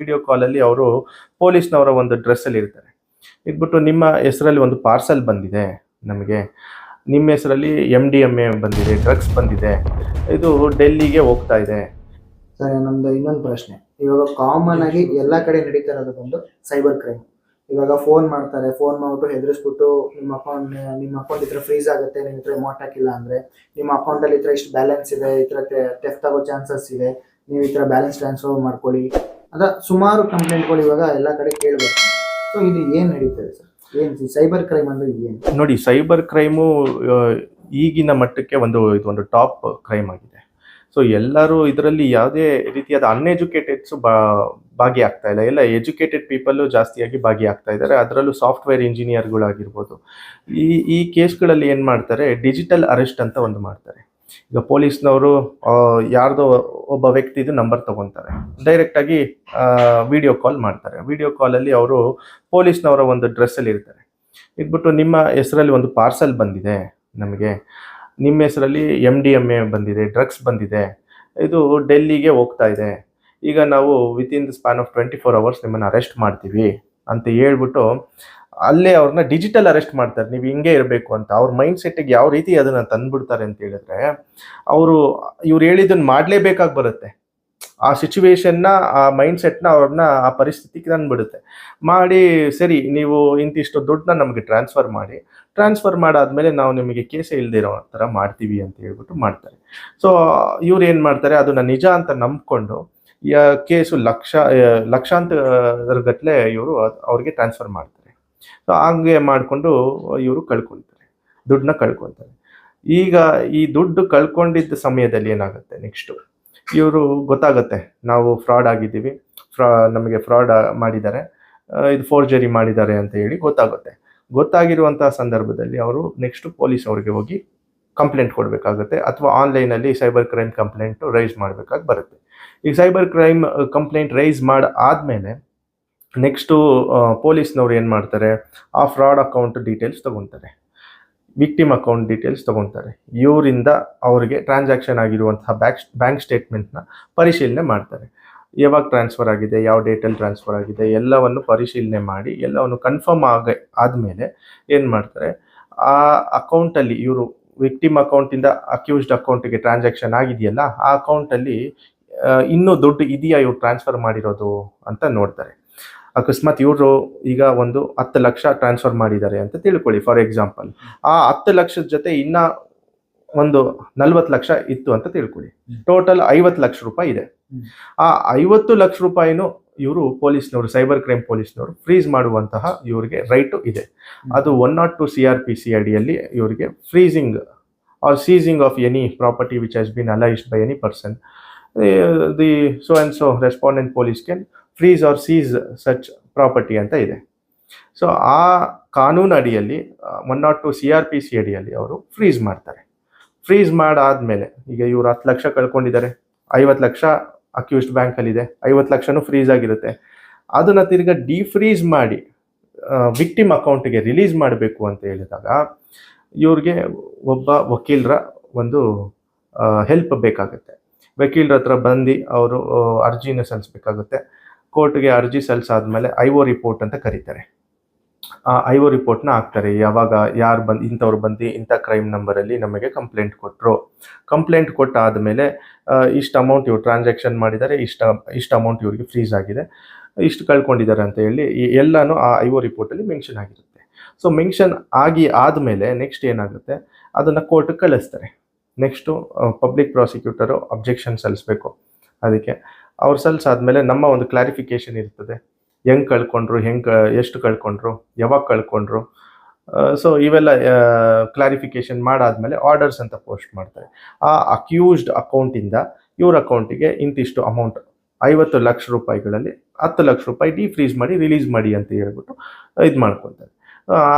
Video ಕಾಲಲ್ಲಿ ಅವರು ಪೊಲೀಸ್ನವರ ಒಂದು ಡ್ರೆಸ್ಸಲ್ಲಿ ಇರ್ತಾರೆ. ಇದ್ಬಿಟ್ಟು ನಿಮ್ಮ ಹೆಸರಲ್ಲಿ ಒಂದು ಪಾರ್ಸಲ್ ಬಂದಿದೆ ನಮಗೆ. ನಿಮ್ಮ ಹೆಸರಲ್ಲಿ ಎಂ ಡಿ ಎಂ ಎ ಬಂದಿದೆ ಡ್ರಗ್ಸ್ ಬಂದಿದೆ. ಇದು ಡೆಲ್ಲಿಗೆ ಹೋಗ್ತಾ ಇದೆ. ಸರ್, ನಮ್ದು ಇನ್ನೊಂದು ಪ್ರಶ್ನೆ. ಇವಾಗ ಕಾಮನ್ ಆಗಿ ಎಲ್ಲ ಕಡೆ ನಡೀತಾ ಇರೋದು ಬಂದು ಸೈಬರ್ ಕ್ರೈಮ್ ಇವಾಗ ಫೋನ್ ಮಾಡ್ತಾರೆ ಫೋನ್ ಮಾಡ್ಬಿಟ್ಟು ಹೆದರಿಸ್ಬಿಟ್ಟು ನಿಮ್ಮ ಅಕೌಂಟ್ ನಿಮ್ಮ ಅಕೌಂಟ್ ಇತ್ರ ಫ್ರೀಸ್ ಆಗುತ್ತೆ ನಿಮ್ಮ ಹತ್ರ ಅಮೌಂಟ್ ಹಾಕಿಲ್ಲ ಅಂದ್ರೆ, ನಿಮ್ಮ ಅಕೌಂಟ್ ಅಲ್ಲಿ ಇತ್ರ ಇಷ್ಟು ಬ್ಯಾಲೆನ್ಸ್ ಇದೆ, ಈ ಥರ ಟೆಫ್ಟ್ ಆಗೋ ಚಾನ್ಸಸ್ ಇದೆ, ನೀವು ಈ ಥರ ಬ್ಯಾಲೆನ್ಸ್ ಟ್ರಾನ್ಸ್ಫರ್ ಮಾಡ್ಕೊಳ್ಳಿ. ಅದ ಸುಮಾರು ಕಂಪ್ಲೇಂಟ್ಗಳು ಇವಾಗ ಎಲ್ಲ ಕಡೆ ಕೇಳಬೇಕು ಸೊ ಇದು ಏನು ನಡೀತದೆ ಸರ್? ಏನು ಸೈಬರ್ ಕ್ರೈಮ್ ಅಂದ್ರೆ ಏನು? ನೋಡಿ ಸೈಬರ್ ಕ್ರೈಮು ಈಗಿನ ಮಟ್ಟಕ್ಕೆ ಒಂದು, ಇದು ಒಂದು ಟಾಪ್ ಕ್ರೈಮ್ ಆಗಿದೆ. ಸೊ ಎಲ್ಲರೂ ಇದರಲ್ಲಿ ಯಾವುದೇ ರೀತಿಯಾದ ಅನ್ಎಜುಕೇಟೆಡ್ಸು ಬಾ ಭಾಗಿಯಾಗ್ತಾ ಇಲ್ಲ. ಎಲ್ಲ ಎಜುಕೇಟೆಡ್ ಪೀಪಲ್ಲು ಜಾಸ್ತಿಯಾಗಿ ಭಾಗಿಯಾಗ್ತಾ ಇದ್ದಾರೆ. ಅದರಲ್ಲೂ ಸಾಫ್ಟ್ವೇರ್ ಇಂಜಿನಿಯರ್ಗಳಾಗಿರ್ಬೋದು ಈ ಈ ಕೇಸ್ಗಳಲ್ಲಿ ಏನು ಮಾಡ್ತಾರೆ? ಡಿಜಿಟಲ್ ಅರೆಸ್ಟ್ ಅಂತ ಒಂದು ಮಾಡ್ತಾರೆ. ಈಗ ಪೊಲೀಸ್ನವರು ಯಾರ್ದೋ ಒಬ್ಬ ವ್ಯಕ್ತಿದು ನಂಬರ್ ತಗೊತಾರೆ. ಡೈರೆಕ್ಟಾಗಿ ವಿಡಿಯೋ ಕಾಲ್ ಮಾಡ್ತಾರೆ. ವಿಡಿಯೋ ಕಾಲಲ್ಲಿ ಅವರು ಪೊಲೀಸ್ನವರ ಒಂದು ಡ್ರೆಸ್ಸಲ್ಲಿ ಇರ್ತಾರೆ. ಇದ್ಬಿಟ್ಟು ನಿಮ್ಮ ಹೆಸರಲ್ಲಿ ಒಂದು ಪಾರ್ಸಲ್ ಬಂದಿದೆ ನಮಗೆ. ನಿಮ್ಮ ಹೆಸರಲ್ಲಿ ಎಂ ಡಿ ಎಂ ಎ ಬಂದಿದೆ ಡ್ರಗ್ಸ್ ಬಂದಿದೆ. ಇದು ಡೆಲ್ಲಿಗೆ ಹೋಗ್ತಾ ಇದೆ. ಈಗ ನಾವು within the span of twenty four hours ನಿಮ್ಮನ್ನು ಅರೆಸ್ಟ್ ಮಾಡ್ತೀವಿ ಅಂತ ಹೇಳ್ಬಿಟ್ಟು ಅಲ್ಲೇ ಅವ್ರನ್ನ ಡಿಜಿಟಲ್ ಅರೆಸ್ಟ್ ಮಾಡ್ತಾರೆ. ನೀವು ಹಿಂಗೆ ಇರಬೇಕು ಅಂತ. ಅವ್ರ ಮೈಂಡ್ ಸೆಟ್ಟಿಗೆ ಯಾವ ರೀತಿ ಅದನ್ನು ತಂದ್ಬಿಡ್ತಾರೆ ಅಂತ ಹೇಳಿದ್ರೆ, ಅವರು, ಇವ್ರು ಹೇಳಿದ್ದನ್ನು ಮಾಡಲೇಬೇಕಾಗಿ ಬರುತ್ತೆ. ಆ ಸಿಚುವೇಶನ್ನ ಆ ಮೈಂಡ್ ಸೆಟ್ನ ಅವ್ರನ್ನ ಆ ಪರಿಸ್ಥಿತಿಗೆ ತಂದ್ಬಿಡುತ್ತೆ. ಮಾಡಿ, ಸರಿ, ನೀವು ಇಂತಿಷ್ಟು ದುಡ್ಡನ್ನ ನಮಗೆ ಟ್ರಾನ್ಸ್ಫರ್ ಮಾಡಿ. ಟ್ರಾನ್ಸ್ಫರ್ ಮಾಡಾದ್ಮೇಲೆ ನಾವು ನಿಮಗೆ ಕೇಸೇ ಇಲ್ದಿರೋ ಥರ ಮಾಡ್ತೀವಿ ಅಂತ ಹೇಳ್ಬಿಟ್ಟು ಮಾಡ್ತಾರೆ. ಸೊ ಇವ್ರು ಏನು ಮಾಡ್ತಾರೆ, ಅದನ್ನ ನಿಜ ಅಂತ ನಂಬ್ಕೊಂಡು ಕೇಸು ಲಕ್ಷ, ಲಕ್ಷಾಂತರ ಗಟ್ಟಲೆ ಇವರು ಅವ್ರಿಗೆ ಟ್ರಾನ್ಸ್ಫರ್ ಮಾಡ್ತಾರೆ. ಸೊ ಹಂಗೆ ಮಾಡಿಕೊಂಡು ಇವರು ಕಳ್ಕೊಳ್ತಾರೆ ದುಡ್ಡನ್ನ ಕಳ್ಕೊತಾರೆ. ಈಗ ಈ ದುಡ್ಡು ಕಳ್ಕೊಂಡಿದ್ದ ಸಮಯದಲ್ಲಿ ಏನಾಗುತ್ತೆ ನೆಕ್ಸ್ಟು ಇವರು ಗೊತ್ತಾಗುತ್ತೆ, ನಾವು ಫ್ರಾಡ್ ಆಗಿದ್ದೀವಿ, ಫ್ರಾ, ನಮಗೆ ಫ್ರಾಡ್ ಮಾಡಿದ್ದಾರೆ ಇದು ಫೋರ್ಜರಿ ಮಾಡಿದ್ದಾರೆ ಅಂತ ಹೇಳಿ ಗೊತ್ತಾಗುತ್ತೆ. ಗೊತ್ತಾಗಿರುವಂಥ ಸಂದರ್ಭದಲ್ಲಿ ಅವರು ನೆಕ್ಸ್ಟ್ ಪೊಲೀಸ್ ಅವರಿಗೆ ಹೋಗಿ ಕಂಪ್ಲೇಂಟ್ ಕೊಡಬೇಕಾಗುತ್ತೆ, ಅಥವಾ ಆನ್ಲೈನಲ್ಲಿ ಸೈಬರ್ ಕ್ರೈಮ್ ಕಂಪ್ಲೇಂಟು ರೈಸ್ ಮಾಡಬೇಕಾಗಿ ಬರುತ್ತೆ. ಈಗ ಸೈಬರ್ ಕ್ರೈಮ್ ಕಂಪ್ಲೇಂಟ್ ರೈಸ್ ಮಾಡಿ ಆದಮೇಲೆ ನೆಕ್ಸ್ಟು ಪೊಲೀಸ್ನವ್ರು ಏನು ಮಾಡ್ತಾರೆ? ಆ ಫ್ರಾಡ್ ಅಕೌಂಟ್ ಡೀಟೇಲ್ಸ್ ತೊಗೊತಾರೆ. ವಿಕ್ಟಿಮ್ ಅಕೌಂಟ್ ಡೀಟೇಲ್ಸ್ ತೊಗೊತಾರೆ. ಇವರಿಂದ ಅವರಿಗೆ ಟ್ರಾನ್ಸಾಕ್ಷನ್ ಆಗಿರುವಂತಹ ಬ್ಯಾಂಕ್ ಬ್ಯಾಂಕ್ ಸ್ಟೇಟ್ಮೆಂಟ್ನ ಪರಿಶೀಲನೆ ಮಾಡ್ತಾರೆ. ಯಾವಾಗ ಟ್ರಾನ್ಸ್ಫರ್ ಆಗಿದೆ, ಯಾವ ಡೇಟಲ್ಲಿ ಟ್ರಾನ್ಸ್ಫರ್ ಆಗಿದೆ, ಎಲ್ಲವನ್ನು ಪರಿಶೀಲನೆ ಮಾಡಿ, ಎಲ್ಲವನ್ನು ಕನ್ಫರ್ಮ್ ಆಗ, ಆದಮೇಲೆ ಏನು ಮಾಡ್ತಾರೆ? ಆ ಅಕೌಂಟಲ್ಲಿ ಇವರು ವಿಕ್ಟಿಮ್ ಅಕೌಂಟಿಂದ ಅಕ್ಯೂಸ್ಡ್ ಅಕೌಂಟಿಗೆ ಟ್ರಾನ್ಸಾಕ್ಷನ್ ಆಗಿದೆಯಲ್ಲ, ಆ ಅಕೌಂಟಲ್ಲಿ ಇನ್ನೂ ದುಡ್ಡು ಇದೆಯಾ ಇವ್ರು ಟ್ರಾನ್ಸ್ಫರ್ ಮಾಡಿರೋದು ಅಂತ ನೋಡ್ತಾರೆ. ಅಕಸ್ಮಾತ್ ಇವರು ಈಗ ಒಂದು ಹತ್ತು ಲಕ್ಷ ಟ್ರಾನ್ಸ್ಫರ್ ಮಾಡಿದ್ದಾರೆ ಅಂತ ತಿಳ್ಕೊಳ್ಳಿ ಫಾರ್ ಎಕ್ಸಾಂಪಲ್ ಆ ಹತ್ತು ಲಕ್ಷದ ಜೊತೆ ಇನ್ನ ಒಂದು ನಲ್ವತ್ತು ಲಕ್ಷ ಇತ್ತು ಅಂತ ತಿಳ್ಕೊಳ್ಳಿ. ಟೋಟಲ್ ಐವತ್ತು ಲಕ್ಷ ರೂಪಾಯಿ ಇದೆ. ಆ ಐವತ್ತು ಲಕ್ಷ ರೂಪಾಯಿನೂ ಇವರು ಪೊಲೀಸ್ನವರು ಸೈಬರ್ ಕ್ರೈಮ್ ಪೊಲೀಸ್ನವರು ಫ್ರೀಸ್ ಮಾಡುವಂತಹ ಇವರಿಗೆ ರೈಟು ಇದೆ. ಅದು one not two C R P C ಅಡಿಯಲ್ಲಿ ಇವರಿಗೆ freezing or seizing of any property which has been alleged by any person the so and so respondent police can freeze or seize such property ಅಂತ ಇದೆ. So ಆ ಕಾನೂನು ಅಡಿಯಲ್ಲಿ one not two C R P C ಅಡಿಯಲ್ಲಿ ಅವರು freeze ಮಾಡ್ತಾರೆ. Freeze ಮಾಡಾದ್ಮೇಲೆ, ಈಗ ಇವರು ಹತ್ತು ಲಕ್ಷ ಕಳ್ಕೊಂಡಿದ್ದಾರೆ. ಐವತ್ತು ಲಕ್ಷ ಅಕ್ಯೂಸ್ಡ್ ಬ್ಯಾಂಕಲ್ಲಿದೆ ಐವತ್ತು ಲಕ್ಷನೂ ಫ್ರೀಸ್ ಆಗಿರುತ್ತೆ. ಅದನ್ನು ತಿರ್ಗಾ ಡಿಫ್ರೀಸ್ ಮಾಡಿ ವಿಕ್ಟಿಮ್ ಅಕೌಂಟಿಗೆ ರಿಲೀಸ್ ಮಾಡಬೇಕು ಅಂತ ಹೇಳಿದಾಗ, ಇವ್ರಿಗೆ ಒಬ್ಬ ವಕೀಲರ ಒಂದು ಹೆಲ್ಪ್ ಬೇಕಾಗುತ್ತೆ. ವಕೀಲರ ಹತ್ರ ಬಂದು ಅವರು ಅರ್ಜಿನ ಸಲ್ಲಿಸ್ಬೇಕಾಗುತ್ತೆ. ಕೋರ್ಟ್ಗೆ ಅರ್ಜಿ ಸಲ್ಲಿಸಾದ್ಮೇಲೆ ಐ ಒ ರಿಪೋರ್ಟ್ ಅಂತ ಕರೀತಾರೆ. ಆ ಐ ಒ ರಿಪೋರ್ಟ್ನ ಹಾಕ್ತಾರೆ. ಯಾವಾಗ ಯಾರು ಬಂದು ಇಂಥವ್ರು ಬಂದು ಇಂಥ ಕ್ರೈಮ್ ನಂಬರಲ್ಲಿ ನಮಗೆ ಕಂಪ್ಲೇಂಟ್ ಕೊಟ್ಟರು ಕಂಪ್ಲೇಂಟ್ ಕೊಟ್ಟಾದಮೇಲೆ ಇಷ್ಟು ಅಮೌಂಟ್ ಇವ್ರು ಟ್ರಾನ್ಸಾಕ್ಷನ್ ಮಾಡಿದ್ದಾರೆ, ಇಷ್ಟು ಇಷ್ಟು ಅಮೌಂಟ್ ಇವ್ರಿಗೆ ಫ್ರೀಸ್ ಆಗಿದೆ. ಇಷ್ಟು ಕಳ್ಕೊಂಡಿದ್ದಾರೆ ಅಂತ ಹೇಳಿ ಎಲ್ಲನೂ ಆ ಐ ಒ ರಿಪೋರ್ಟಲ್ಲಿ ಮೆನ್ಷನ್ ಆಗಿರುತ್ತೆ. ಸೊ, ಮೆನ್ಷನ್ ಆಗಿ ಆದಮೇಲೆ ನೆಕ್ಸ್ಟ್ ಏನಾಗುತ್ತೆ? ಅದನ್ನು ಕೋರ್ಟಿಗೆ ಕಳಿಸ್ತಾರೆ. ನೆಕ್ಸ್ಟು ಪಬ್ಲಿಕ್ ಪ್ರಾಸಿಕ್ಯೂಟರು ಅಬ್ಜೆಕ್ಷನ್ ಸಲ್ಲಿಸ್ಬೇಕು. ಅದಕ್ಕೆ ಅವ್ರು ಸಲ್ಸಾದ್ಮೇಲೆ ನಮ್ಮ ಒಂದು ಕ್ಲಾರಿಫಿಕೇಶನ್ ಇರ್ತದೆ. ಹೆಂಗೆ ಕಳ್ಕೊಂಡ್ರು, ಹೆಂಗೆ, ಎಷ್ಟು ಕಳ್ಕೊಂಡ್ರು, ಯಾವಾಗ ಕಳ್ಕೊಂಡ್ರು ಸೊ ಇವೆಲ್ಲ ಕ್ಲಾರಿಫಿಕೇಶನ್ ಮಾಡಾದ್ಮೇಲೆ ಆರ್ಡರ್ಸ್ ಅಂತ ಪೋಸ್ಟ್ ಮಾಡ್ತಾರೆ. ಆ ಅಕ್ಯೂಸ್ಡ್ ಅಕೌಂಟಿಂದ ಇವ್ರ ಅಕೌಂಟಿಗೆ ಇಂತಿಷ್ಟು ಅಮೌಂಟ್ ಐವತ್ತು ಲಕ್ಷ ರೂಪಾಯಿಗಳಲ್ಲಿ ಹತ್ತು ಲಕ್ಷ ರೂಪಾಯಿ ಡಿಫ್ರೀಸ್ ಮಾಡಿ ರಿಲೀಸ್ ಮಾಡಿ ಅಂತ ಹೇಳ್ಬಿಟ್ಟು ಇದು ಮಾಡ್ಕೊತಾರೆ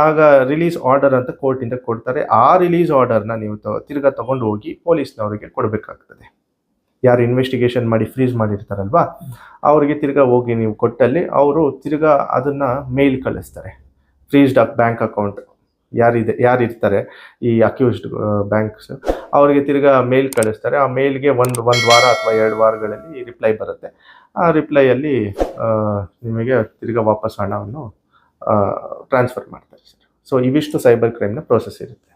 ಆಗ ರಿಲೀಸ್ ಆರ್ಡರ್ ಅಂತ ಕೋರ್ಟಿಂದ ಕೊಡ್ತಾರೆ. ಆ ರಿಲೀಸ್ ಆರ್ಡರ್ನ ನೀವು ತಿರ್ಗಾ ತಗೊಂಡು ಹೋಗಿ ಪೊಲೀಸ್ನವರಿಗೆ ಕೊಡಬೇಕಾಗ್ತದೆ. ಯಾರು ಇನ್ವೆಸ್ಟಿಗೇಷನ್ ಮಾಡಿ ಫ್ರೀಸ್ ಮಾಡಿರ್ತಾರಲ್ವಾ? ಅವರಿಗೆ ತಿರ್ಗಾ ಹೋಗಿ ನೀವು ಕೊಟ್ಟಲ್ಲಿ ಅವರು ತಿರ್ಗಾ ಅದನ್ನು ಮೇಲ್ ಕಳಿಸ್ತಾರೆ. ಫ್ರೀಸ್ಡ್ ಅಪ್ ಬ್ಯಾಂಕ್ ಅಕೌಂಟ್ ಯಾರಿದೆ ಯಾರಿರ್ತಾರೆ? ಈ ಅಕ್ಯೂಸ್ಡ್ ಬ್ಯಾಂಕ್ಸ್ ಅವರಿಗೆ ತಿರ್ಗಾ ಮೇಲ್ ಕಳಿಸ್ತಾರೆ. ಆ ಮೇಲ್ಗೆ ಒಂದು ಒಂದು ವಾರ ಅಥವಾ ಎರಡು ವಾರಗಳಲ್ಲಿ ರಿಪ್ಲೈ ಬರುತ್ತೆ. ಆ ರಿಪ್ಲೈಯಲ್ಲಿ ನಿಮಗೆ ತಿರ್ಗಾ ವಾಪಸ್ ಹಣವನ್ನು ಟ್ರಾನ್ಸ್ಫರ್ ಮಾಡ್ತಾರೆ ಸರ್. ಸೊ ಇವಿಷ್ಟು ಸೈಬರ್ ಕ್ರೈಮ್ನ ಪ್ರೋಸೆಸ್ ಇರುತ್ತೆ.